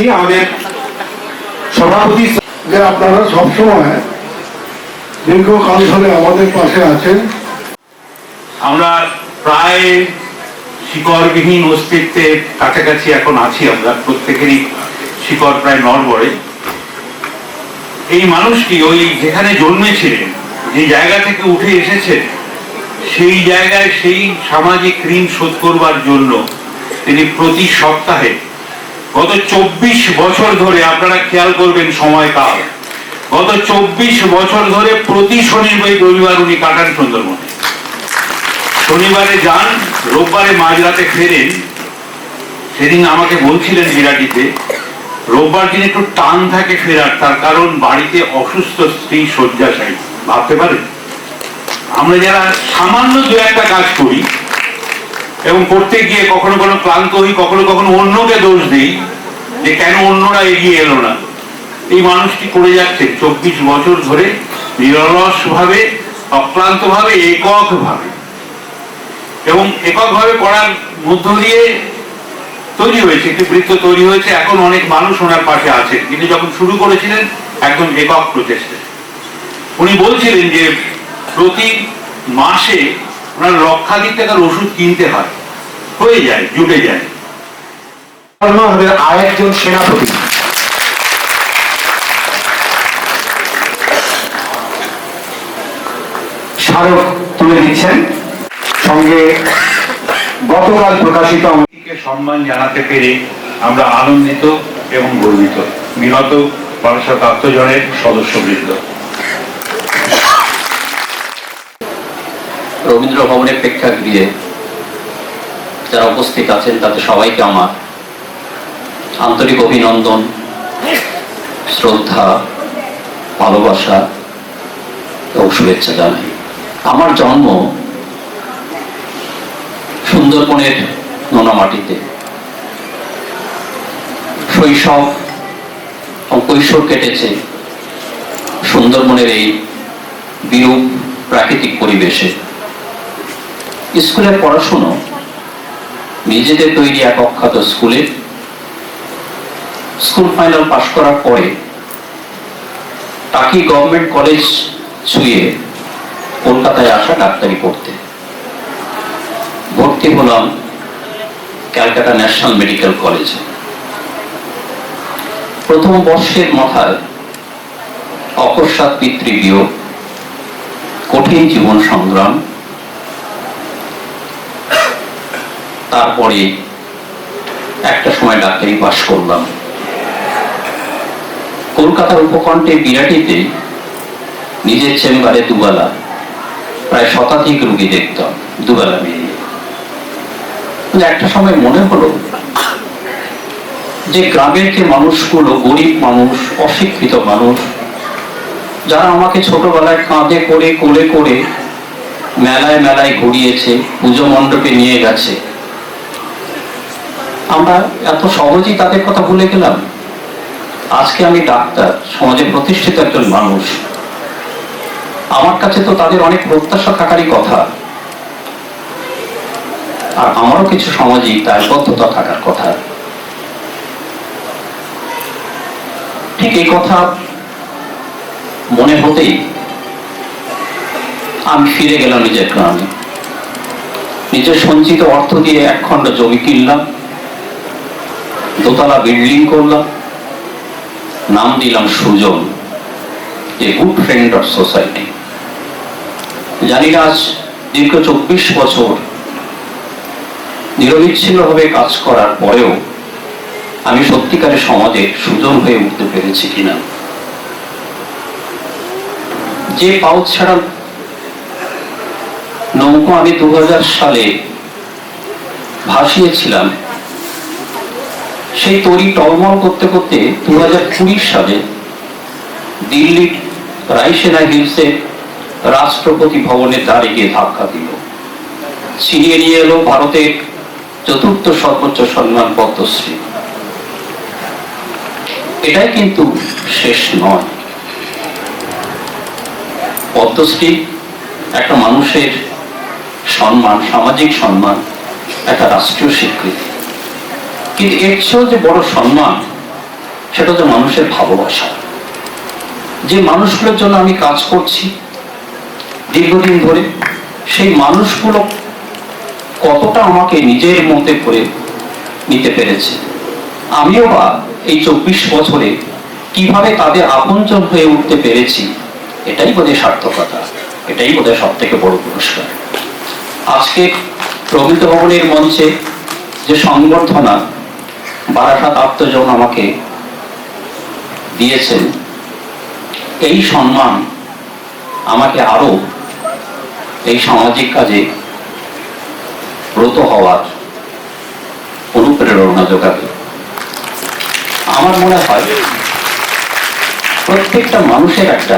জানাচ্ছি আমাদের সভাপতি যে আপনারা সবসময় দীর্ঘকাল ধরে আমাদের পাশে আছেন। আমরা প্রায় শিকড়বিহীন অস্তিত্বের কাছাকাছি এখন আছি আমরা, প্রত্যেকেরই শিকড় প্রায় নড়বড়ে। এই মানুষটি ওই যেখানে জন্মেছিলেন, যে জায়গা থেকে উঠে এসেছেন, সেই জায়গায় সেই সামাজিক ঋণ শোধ করবার জন্য তিনি প্রতি সপ্তাহে গত চব্বিশ বছর ধরে, আপনারা খেয়াল করবেন সময়কাল, গত চব্বিশ বছর ধরে প্রতি শনিবার রবিবার উনি কাটান সুন্দরবনে। শনিবারে যান, রোববারে মাঝরাতে ফেরেন। সেদিন আমাকে বলছিলেন বিরাটিতে, রোববার দিন একটু টান থাকে ফেরার, তার কারণ বাড়িতে অসুস্থ স্ত্রী শয্যাশায়ী। ভাবতে পারেন? আমরা যারা সামান্য দু একটা কাজ করি এবং করতে গিয়ে কখনো কখনো ক্লান্ত হই, কখনো কখনো অন্যকে দোষ দিই যে কেন অন্যরা এগিয়ে এলো না। এই মানুষটি করে যাচ্ছে চব্বিশ বছর ধরে নিরলস ভাবে অক্লান্ত ভাবে একক ভাবে এবং এককভাবে করার মধ্য দিয়ে তৈরি হয়েছে, একটি বৃত্ত তৈরি হয়েছে। এখন অনেক মানুষ ওনার পাশে আছেন তিনি যখন শুরু করেছিলেন, একদম একক প্রচেষ্টা উনি বলছিলেন যে প্রতি মাসে ওনার লক্ষাধিক টাকার ওষুধ কিনতে হয়। হয়ে যায়, জুটে যায়। আমাদের আরেকজন সেনাপতি। স্মারক তুলে দিচ্ছেন। সঙ্গে গতকাল প্রকাশিত সম্মান জানাতে পেরে আমরা আনন্দিত এবং গর্বিত। বিগত বারোশো একাত্তর জনের সদস্যবৃন্দ। রবীন্দ্র ভবনের প্রেক্ষাগৃহে যারা উপস্থিত আছেন তাতে সবাইকে আমার আন্তরিক অভিনন্দন, শ্রদ্ধা, ভালোবাসা এবং শুভেচ্ছা জানাই। আমার জন্ম সুন্দরবনের নোনামাটিতে। শৈশব ও কৈশোর কেটেছে সুন্দরবনের এই বিরূপ প্রাকৃতিক পরিবেশে। স্কুলের পড়াশুনো। নিজেদের তৈরি এক অখ্যাত স্কুলে। স্কুল ফাইনাল পাশ করার পরে টাকি গভর্নমেন্ট কলেজ ছুঁয়ে কলকাতায় আসা ডাক্তারি পড়তে। ভর্তি হলাম ক্যালকাটা ন্যাশনাল মেডিকেল কলেজে। প্রথম বর্ষের মাথায় অকস্মাৎ পিতৃবিয়োগ কঠিন জীবন সংগ্রাম তারপরে একটা সময় ডাক্তারি পাশ করলাম। কলকাতার উপকণ্ঠে বিরাটিতে নিজের চেম্বারে দুবেলা, প্রায় শতাধিক রুগী দেখতাম, দুবেলা মিলিয়ে। একটা সময় মনে হলো যে গ্রামের যে মানুষগুলো, গরিব মানুষ, অশিক্ষিত মানুষ, যারা আমাকে ছোটবেলায় কাঁধে করে, কোলে করে মেলায় মেলায় ঘুরিয়েছে, পুজো মণ্ডপে নিয়ে গেছে আমরা এত সহজেই তাদের কথা ভুলে গেলাম। আজকে আমি ডাক্তার, সমাজে প্রতিষ্ঠিত একজন মানুষ। আমার কাছে তো তাদের অনেক প্রত্যাশা থাকারই কথা। আর আমারও কিছু সামাজিক দায়বদ্ধতা থাকার কথা। ঠিক এই কথা মনে হতেই আমি ফিরে গেলাম নিজের গ্রামে নিজের সঞ্চিত অর্থ দিয়ে এক খণ্ড জমি কিনলাম। দোতলা বিল্ডিং করলাম। নাম দিলাম Sujan a good friend of society জানি না আজ দীর্ঘ চব্বিশ বছর নিরবিচ্ছিন্নভাবে কাজ করার পরেও আমি সত্যিকারের সমাজে সুজন হয়ে উঠতে পেরেছি কিনা। যে পাউচ ছাড়া নৌকো আমি দু হাজার সালে ভাসিয়েছিলাম সেই তরি টলমল করতে করতে দু হাজার কুড়ি সালে দিল্লির রাইসেনা হিলসে রাষ্ট্রপতি ভবনের দ্বারে গিয়ে ধাক্কা দিল। ছিনিয়ে নিয়ে এলো ভারতের চতুর্থ সর্বোচ্চ সম্মান পদ্মশ্রী। এটাই কিন্তু শেষ নয়। পদ্মশ্রী একটা মানুষের সম্মান, সামাজিক সম্মান, একটা রাষ্ট্রীয় স্বীকৃতি। কিন্তু এর চেয়েও যে বড় সম্মান, সেটা হচ্ছে মানুষের ভালোবাসা। যে মানুষগুলোর জন্য আমি কাজ করছি, দীর্ঘদিন ধরে, সেই মানুষগুলো কতটা আমাকে নিজের মধ্যে করে নিতে পেরেছে। আমিও বা এই চব্বিশ বছরে কীভাবে তাদের আপনজন হয়ে উঠতে পেরেছি, এটাই বোধহয় সার্থকতা, এটাই বোধহয় সব থেকে বড় পুরস্কার। আজকে প্রমিত ভবনের মঞ্চে যে সংবর্ধনা বারাসাত আত্মজন আমাকে দিয়েছেন, এই সম্মান আমাকে আরও এই সামাজিক কাজে ব্রত হওয়ার অনুপ্রেরণা যোগাবে। আমার মনে হয় প্রত্যেকটা মানুষের একটা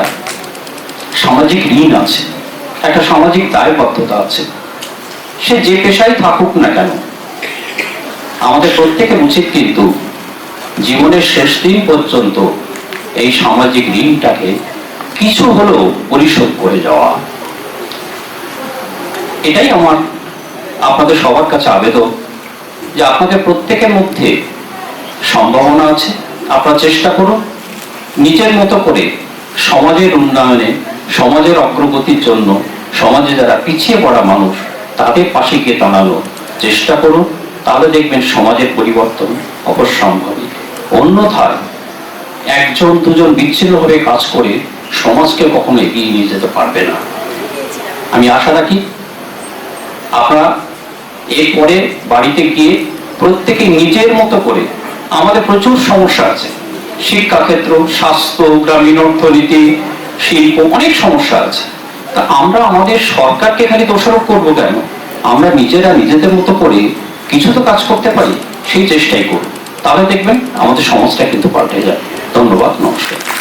সামাজিক ঋণ আছে, একটা সামাজিক দায়বদ্ধতা আছে। সে যে পেশায় থাকুক না কেন আমাদের প্রত্যেকের উচিত কিন্তু জীবনের শেষ দিন পর্যন্ত এই সামাজিক ঋণটাকে কিছু হলেও পরিশোধ করে যাওয়া। এটাই আমার, আপনাদের সবার কাছে আবেদন যে আপনাদের প্রত্যেকের মধ্যে সম্ভাবনা আছে, আপনারা চেষ্টা করুন নিজের মতো করে সমাজের উন্নয়নে, সমাজের অগ্রগতির জন্য সমাজে যারা পিছিয়ে পড়া মানুষ, তাদের পাশে গিয়ে দাঁড়ানোর চেষ্টা করুন। তাহলে দেখবেন সমাজের পরিবর্তন অবশ্যম্ভাবী। অন্যথায় একজন, দুজন বিচ্ছিন্নভাবে কাজ করে সমাজকে কখনো এগিয়ে নিয়ে যেতে পারবে না। আমি আশা রাখি আপনারা এরপরে বাড়িতে গিয়ে প্রত্যেকে নিজের মতো করে, আমাদের প্রচুর সমস্যা আছে। শিক্ষাক্ষেত্র, স্বাস্থ্য, গ্রামীণ অর্থনীতি, শিল্প, অনেক সমস্যা আছে। তা আমরা আমাদের সরকারকে খালি দোষারোপ করব কেন? আমরা নিজেরা নিজেদের মতো করে কিছু তো কাজ করতে পারি, সেই চেষ্টাই করুন তাহলে দেখবেন আমাদের সমাজটা কিন্তু পাল্টে যায়। ধন্যবাদ, নমস্কার।